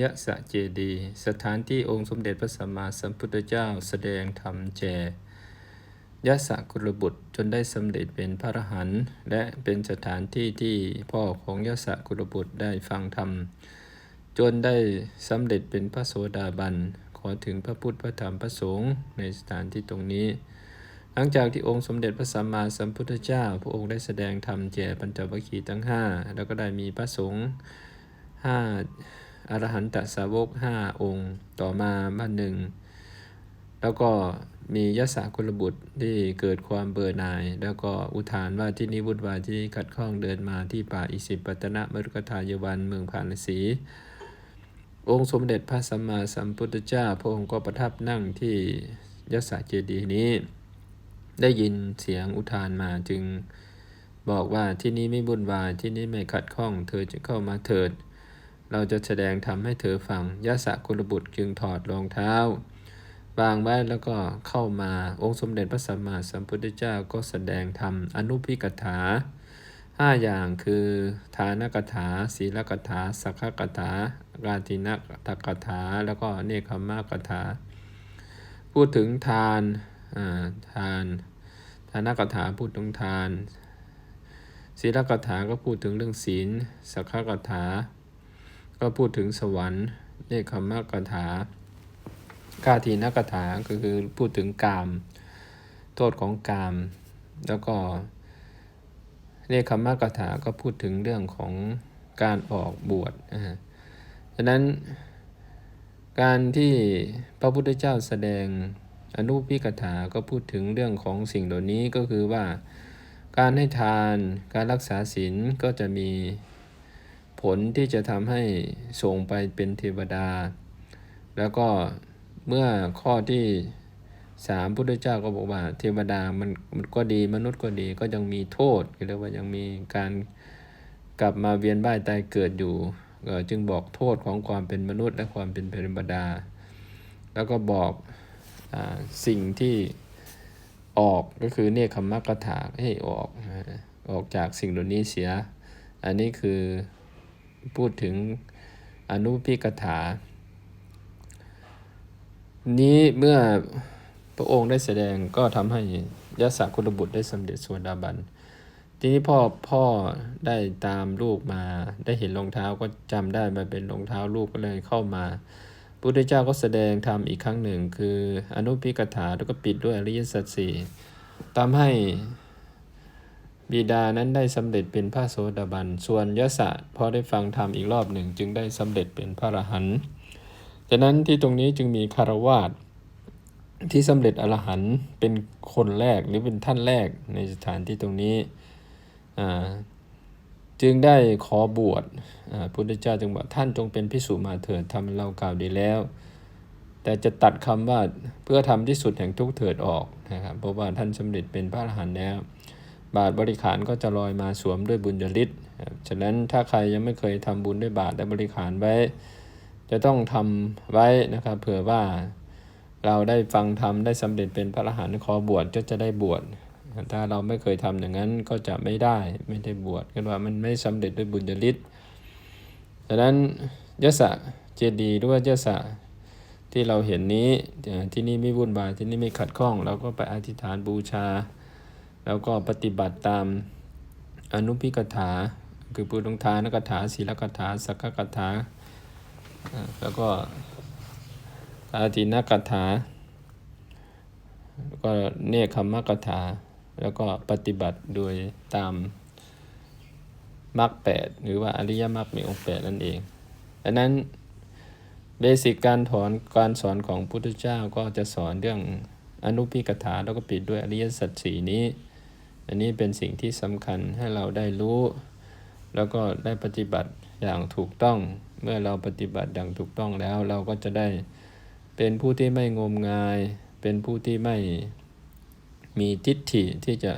ยะสะเจดี สถานที่องค์สมเด็จพระสัมมาสัมพุทธเจ้าแสดงธรรมแจยะสะกุลบุตรจนได้สำเร็จเป็นพระอรหันต์และเป็นสถานที่ที่พ่อของยะสะกุลบุตรได้ฟังธรรม จนได้สำเร็จเป็นพระโสดาบัน ขอถึงพระพุทธพระธรรมพระสงฆ์ในสถานที่ตรงนี้ หลังจากที่องค์สมเด็จพระสัมมาสัมพุทธเจ้า พระองค์ได้แสดงธรรมแก่ปัญจวัคคีย์ทั้งห้าแล้วก็ได้มีพระสงฆ์ห้า อรหันตสาวกห้าองค์ ต่อมาบ้านหนึ่ง แล้วก็มียศกุลบุตรที่เกิดความเบื่อหน่าย แล้วก็อุทานว่าที่นี้วุ่นวายที่ขัดข้องเดินมาที่ป่าอิสิปตนะมรุกทายวันเมืองพาณสี องค์สมเด็จพระสัมมาสัมพุทธเจ้าพระองค์ก็ประทับนั่งที่ยศเจดีนี้ ได้ยินเสียงอุทานมาจึงบอกว่าที่นี้ไม่บุญวายที่นี้ไม่ขัดข้อง เธอจะเข้ามาเถิด เราจะแสดงทำให้เธอฟังยะสะกุลบุตรจึงถอดรองเท้าวางไว้แล้วก็เข้ามาองค์สมเด็จพระสัมมาสัมพุทธเจ้าก็แสดงธรรมอนุพิกถาห้าอย่างคือทานกถา ศีลกถา สักขกถากาตินกกถา แล้วก็เนคขมากถา พูดถึงทานทานทานกถาพูดถึงทาน ศีลกถาก็พูดถึงเรื่องศีล สักขกถา ก็พูดถึงสวรรค์เนคขมากถาคาทีนักถาก็คือพูดถึงกาม โทษของกาม แล้วก็เนคขมากถาก็พูดถึงเรื่องของการออกบวชนะฮะฉะนั้นการที่พระพุทธเจ้าแสดงอนุพิกถาก็พูดถึงเรื่องของสิ่งเหล่านี้ก็คือว่า การให้ทานการรักษาศีลก็จะมี ผลที่จะทำให้ส่งไปเป็นเทวดา แล้วก็เมื่อข้อที่สามพุทธเจ้าก็บอกว่า เทวดามันมันก็ดีมนุษย์ก็ดีก็ยังมีโทษเรียกว่ายังมีการกลับมาเวียนว่ายตายเกิดอยู่จึงบอกโทษของความเป็นมนุษย์และความเป็นเทวดา แล้วก็บอกอสิ่งที่ออกก็คือเนคขมักถาให้ออกออกจากสิ่งเหล่านี้เสีย อันนี้คือ พูดถึงอนุพิกถา นี้เมื่อพระองค์ได้แสดงก็ทำให้ยศกุลบุตรได้สำเร็จสวดาบัน ทีนี้พ่อพ่อได้ตามลูกมาได้เห็นรองเท้าก็จำได้มาเป็นรองเท้าลูกก็เลยเข้ามาพุทธเจ้าก็แสดงธรรมอีกครั้งหนึ่ง คืออนุพิกถาแล้วก็ปิดด้วยอริยสัจสี่ทำให้ บิดานั้นได้สำเร็จเป็นพระโสดาบัน ส่วนยศะพอได้ฟังธรรมอีกรอบหนึ่ง จึงได้สำเร็จเป็นพระอรหันต์ฉะนั้นที่ตรงนี้จึงมีคารวาสที่สำเร็จอรหันต์เป็นคนแรกหรือเป็นท่านแรกในสถานที่ตรงนี้จึงได้ขอบวชพุทธเจ้าจึงบอกท่านจงเป็นพิสุมาเถิดทำเรากล่าวดีแล้ว แต่จะตัดคำว่าเพื่อทำที่สุดแห่งทุกเถิดออกนะครับเพราะว่าท่านสำเร็จเป็นพระอรหันต์แล้ว บาทบริขารก็จะลอยมาสวมด้วยบุญญาลิศฉะนั้นถ้าใครยังไม่เคยทำบุญด้วยบาทและบริขารไว้ จะต้องทำไว้นะครับเผื่อว่าเราได้ฟังธรรมได้สำเร็จเป็นพระอรหันต์ขอบวชก็จะได้บวชถ้าเราไม่เคยทำอย่างนั้นก็จะไม่ได้ไม่ได้บวชกันว่ามันไม่สำเร็จด้วยบุญญาลิศดังนั้นยศเจดีหรือว่ายศที่เราเห็นนี้ที่นี่ไม่วุ่นวายที่นี่ไม่ขัดข้องเราก็ไปอธิษฐานบูชา แล้วก็ปฏิบัติตามอนุพิกถา คือปุถุงทานกถาศีลกถาสักกถา แล้วก็อาทินกถาแล้วก็เนคขมกถา แล้วก็ปฏิบัติโดยตามมรรคแปดหรือว่าอริยมรรคมีองค์แปดนั่นเองดังนั้นเบสิกการถอนการสอนของพุทธเจ้าก็จะสอนเรื่องอนุพิกถาแล้วก็ปิดด้วยอริยสัจสีนี้ อันนี้เป็นสิ่งที่สำคัญให้เราได้รู้ แล้วก็ได้ปฏิบัติอย่างถูกต้อง เมื่อเราปฏิบัติดังถูกต้องแล้วเราก็จะได้เป็นผู้ที่ไม่งมงาย เป็นผู้ที่ไม่มีทิฏฐิที่จะ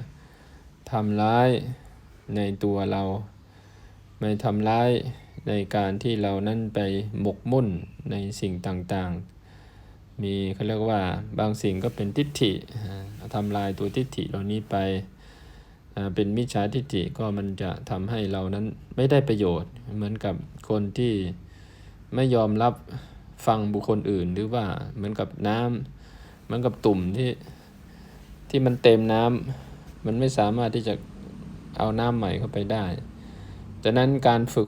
ทำร้ายในตัวเรา ไม่ทำร้ายในการที่เรานั้นไปหมกมุ่นในสิ่งต่างๆ มีเขาเรียกว่าบางสิ่งก็เป็นทิฏฐิทำลายตัวทิฏฐิเหล่านี้ไป เป็นมิจฉาทิฏฐิก็มันจะทำให้เรานั้นไม่ได้ประโยชน์ เหมือนกับคนที่ไม่ยอมรับฟังบุคคลอื่น หรือว่าเหมือนกับน้ำเหมือนกับตุ่มที่ที่มันเต็มน้ำมันไม่สามารถที่จะเอาน้ำใหม่เข้าไปได้ดังนั้นการฝึก